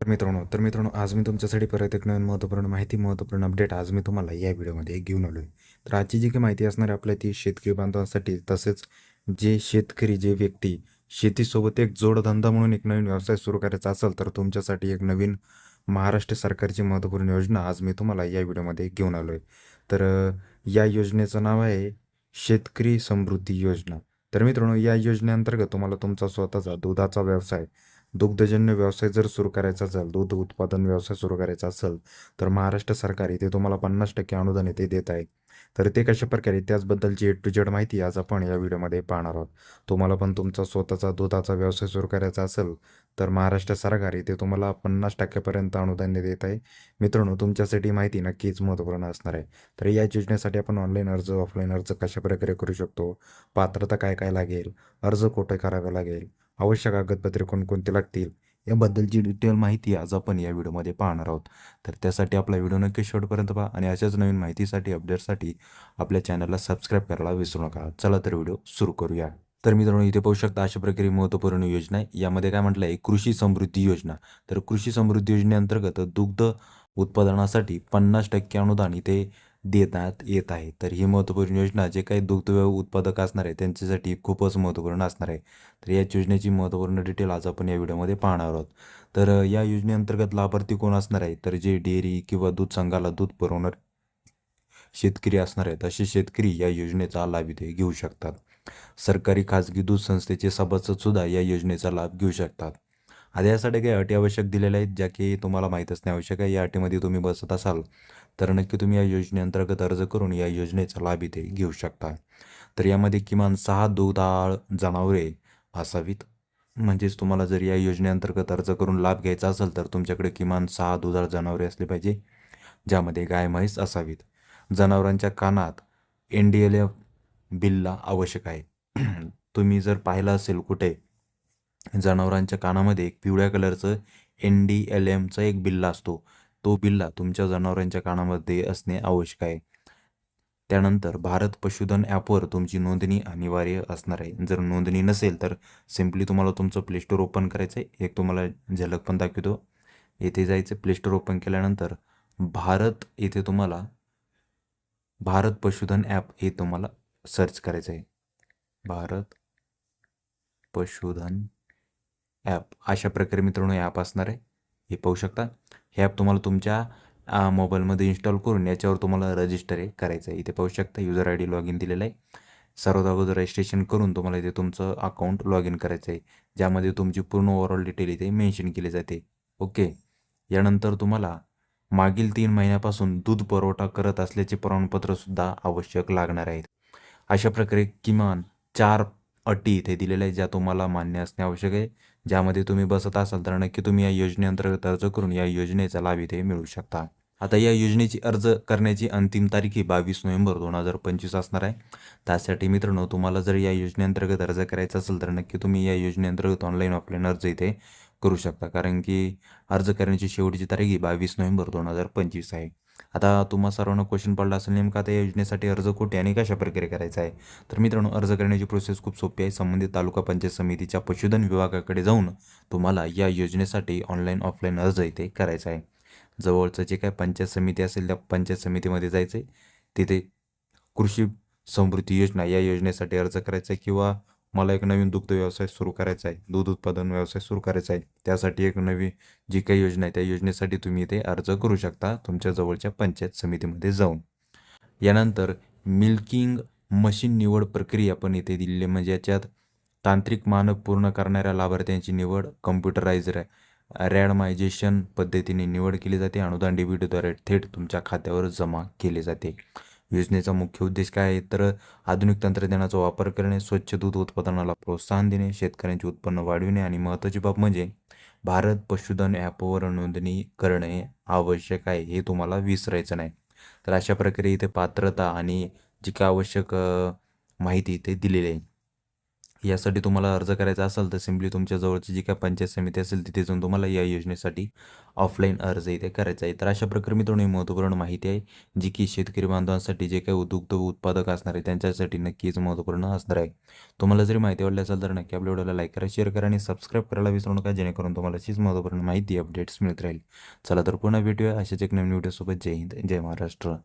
तर मित्रांनो तर मित्रांनो आज मी तुमच्यासाठी परत एक नवीन महत्त्वपूर्ण माहिती महत्त्वपूर्ण अपडेट आज मी तुम्हाला या व्हिडिओमध्ये घेऊन आलो आहे तर आजची जी काही माहिती असणार आहे आपल्या ती शेतकरी बांधवांसाठी तसेच जे शेतकरी जे व्यक्ती शेतीसोबत एक जोडधंदा म्हणून एक नवीन व्यवसाय सुरू करायचा असेल तर तुमच्यासाठी एक नवीन महाराष्ट्र सरकारची महत्त्वपूर्ण योजना आज मी तुम्हाला या व्हिडिओमध्ये घेऊन आलो आहे तर या योजनेचं नाव आहे शेतकरी समृद्धी योजना. तर मित्रांनो या योजनेअंतर्गत तुम्हाला तुमचा स्वतःचा दुधाचा व्यवसाय दुग्धजन्य व्यवसाय जर सुरू करायचा असेल दूध उत्पादन व्यवसाय सुरू करायचा असेल तर महाराष्ट्र सरकार इथे तुम्हाला पन्नास टक्के अनुदान इथे देत आहे. तर ते कशा प्रकारे त्याचबद्दलची ए टू जेड माहिती आज आपण या व्हिडिओमध्ये पाहणार आहोत. तुम्हाला पण तुमचा स्वतःचा दुधाचा व्यवसाय सुरू करायचा असेल तर महाराष्ट्र सरकार इथे तुम्हाला पन्नास टक्क्यापर्यंत अनुदान देत आहे. मित्रांनो तुमच्यासाठी माहिती नक्कीच महत्त्वपूर्ण असणार आहे. तर या योजनेसाठी आपण ऑनलाईन अर्ज ऑफलाईन अर्ज कशा प्रकारे करू शकतो? पात्रता काय काय लागेल? अर्ज कुठे करावा लागेल? आवश्यक कागदपत्रे कोणकोणती लागतील याबद्दलची डिटेल माहिती आज आपण या व्हिडिओमध्ये पाहणार आहोत. तर त्यासाठी आपला व्हिडिओ नक्की शेवटपर्यंत पहा आणि अशाच नवीन माहितीसाठी अपडेटसाठी आपल्या चॅनलला सबस्क्राईब करायला विसरू नका. चला तर व्हिडिओ सुरू करूया. तर मित्रांनो इथे पाहू शकता अशा प्रकारे महत्त्वपूर्ण योजना आहे. यामध्ये काय म्हटलं आहे कृषी समृद्धी योजना. तर कृषी समृद्धी योजनेअंतर्गत दुग्ध उत्पादनासाठी पन्नास टक्के अनुदान इथे देण्यात येत आहे. तर ही महत्त्वपूर्ण योजना जे काही दुग्धव्यव उत्पादक असणार आहे त्यांच्यासाठी खूपच महत्त्वपूर्ण असणार आहे. तर या योजनेची महत्त्वपूर्ण डिटेल आज आपण या व्हिडिओमध्ये पाहणार आहोत. तर या योजनेअंतर्गत लाभार्थी कोण असणार आहे तर जे डेअरी किंवा दूध संघाला दूध पुरवणार शेतकरी असणार आहेत असे शेतकरी या योजनेचा लाभ इथे घेऊ शकतात. सरकारी खाजगी दूध संस्थेचे सभासद सुद्धा या योजनेचा लाभ घेऊ शकतात. आता यासाठी काही अटी आवश्यक दिलेल्या आहेत ज्या की तुम्हाला माहीत असणे आवश्यक आहे या अटीमध्ये तुम्ही बसत असाल तर नक्की तुम्ही या योजनेअंतर्गत अर्ज करून या योजनेचा लाभ इथे घेऊ शकता. तर यामध्ये किमान सहा दुधाळ जनावरे असावीत. म्हणजेच तुम्हाला जर या योजनेअंतर्गत अर्ज करून लाभ घ्यायचा असेल तर तुमच्याकडे किमान सहा दुधाळ जनावरे असली पाहिजे ज्यामध्ये गाय म्हैस असावीत. जनावरांच्या कानात एन डी एल एफ बिल्ला आवश्यक आहे. तुम्ही जर पाहिलं असेल कुठे जनावरांच्या कानामध्ये एक पिवळ्या कलरचं एन डी एल एमचा एक बिल्ला असतो. तो बिल्ला तुमच्या जनावरांच्या कानामध्ये असणे आवश्यक आहे. त्यानंतर भारत पशुधन ॲपवर तुमची नोंदणी अनिवार्य असणार आहे. जर नोंदणी नसेल तर सिम्पली तुम्हाला तुमचं प्ले स्टोर ओपन करायचं आहे एक तुम्हाला झलक पण दाखवतो. येथे जायचं प्ले स्टोर ओपन केल्यानंतर भारत येथे तुम्हाला भारत पशुधन ॲप हे तुम्हाला सर्च करायचं आहे भारत पशुधन ॲप अशा प्रकारे मित्रांनो ॲप असणार आहे. हे पाहू शकता. हे ॲप तुम्हाला तुमच्या मोबाईलमध्ये इन्स्टॉल करून याच्यावर तुम्हाला रजिस्टर हे करायचं आहे. इथे पाहू शकता user I D log in दिलेलं आहे. सर्वात अगोदर रजिस्ट्रेशन करून तुम्हाला इथे तुमचं अकाउंट लॉग इन करायचं आहे. ज्यामध्ये तुमची पूर्ण ओव्हरऑल डिटेल इथे मेन्शन केली जाते. ओके यानंतर तुम्हाला मागील तीन महिन्यापासून दूध पुरवठा करत असल्याचे प्रमाणपत्रसुद्धा आवश्यक लागणार आहेत अशा प्रकारे किमान चार अटी इथे दिलेल्या आहेत ज्या तुम्हाला मान्य असणे आवश्यक आहे. ज्यामध्ये तुम्ही बसत असाल तर नक्की तुम्ही या योजनेअंतर्गत अर्ज करून या योजनेचा लाभ इथे मिळू शकता. आता या योजनेची अर्ज करण्याची अंतिम तारीख ही बावीस नोव्हेंबर दोन हजार पंचवीस असणार आहे. त्यासाठी मित्रांनो तुम्हाला जर या योजनेअंतर्गत अर्ज करायचा असेल तर नक्की तुम्ही या योजनेअंतर्गत ऑनलाईन ऑफलाईन अर्ज इथे करू शकता. कारण की अर्ज करण्याची शेवटची तारीख ही बावीस नोव्हेंबर दोन हजार पंचवीस आहे. आता तुम्हा सर्वांना क्वेश्चन पडला असेल नेमका त्या योजनेसाठी अर्ज कुठे आणि कशा प्रकारे करायचा आहे? तर मित्रांनो अर्ज करण्याची प्रोसेस खूप सोपी आहे. संबंधित तालुका पंचायत समितीच्या पशुधन विभागाकडे जाऊन तुम्हाला या योजनेसाठी ऑनलाईन ऑफलाईन अर्ज इथे करायचा आहे. जवळचं जे काय पंचायत समिती असेल त्या पंचायत समितीमध्ये जायचं आहे तिथे कृषी समृद्धी योजना या योजनेसाठी अर्ज करायचा आहे किंवा मला एक नवीन दुग्ध व्यवसाय सुरू करायचा आहे. दूध उत्पादन व्यवसाय सुरू करायचा आहे. त्यासाठी एक नवी जी काही योजना आहे त्या योजनेसाठी तुम्ही इथे अर्ज करू शकता तुमच्या जवळच्या पंचायत समितीमध्ये जाऊन. यानंतर मिल्किंग मशीन निवड प्रक्रिया पण इथे दिलेली आहे. म्हणजे याच्यात तांत्रिक मानक पूर्ण करणाऱ्या लाभार्थ्यांची निवड कम्प्युटराइज रॅडमायझेशन पद्धतीने निवड केली जाते. अनुदान डेबिटद्वारे थेट तुमच्या खात्यावर जमा केले जाते. योजनेचा मुख्य उद्देश काय आहे? तर आधुनिक तंत्रज्ञानाचा वापर करणे स्वच्छ दूध उत्पादनाला प्रोत्साहन देणे शेतकऱ्यांचे उत्पन्न वाढविणे आणि महत्त्वाची बाब म्हणजे भारत पशुधन ॲपवर नोंदणी करणे आवश्यक आहे हे तुम्हाला विसरायचं नाही. तर अशा प्रकारे इथे पात्रता आणि जी काय आवश्यक माहिती इथे दिलेली आहे. यासाठी तुम्हाला अर्ज करायचा असेल तर सिम्पली तुमच्या जवळची जी काय पंचायत समिती असेल तिथे जाऊन तुम्हाला या योजनेसाठी ऑफलाईन अर्ज इथे करायचा आहे. तर अशा प्रकारे मित्रांनो ही महत्त्वपूर्ण माहिती आहे जी की शेतकरी बांधवांसाठी जे काही दुग्ध उत्पादक असणार आहे त्यांच्यासाठी नक्कीच महत्त्वपूर्ण असणार आहे. तुम्हाला जरी माहिती आवडली असेल तर नक्की आपल्या व्हिडिओला लाईक करा शेअर करा आणि सबस्क्राईब करायला विसरू नका जेणेकरून तुम्हाला अशीच महत्त्वपूर्ण माहिती अपडेट्स मिळत राहील. चला तर पुन्हा भेटूया अशाच एक नवीन व्हिडिओसोबत जय हिंद जय महाराष्ट्र.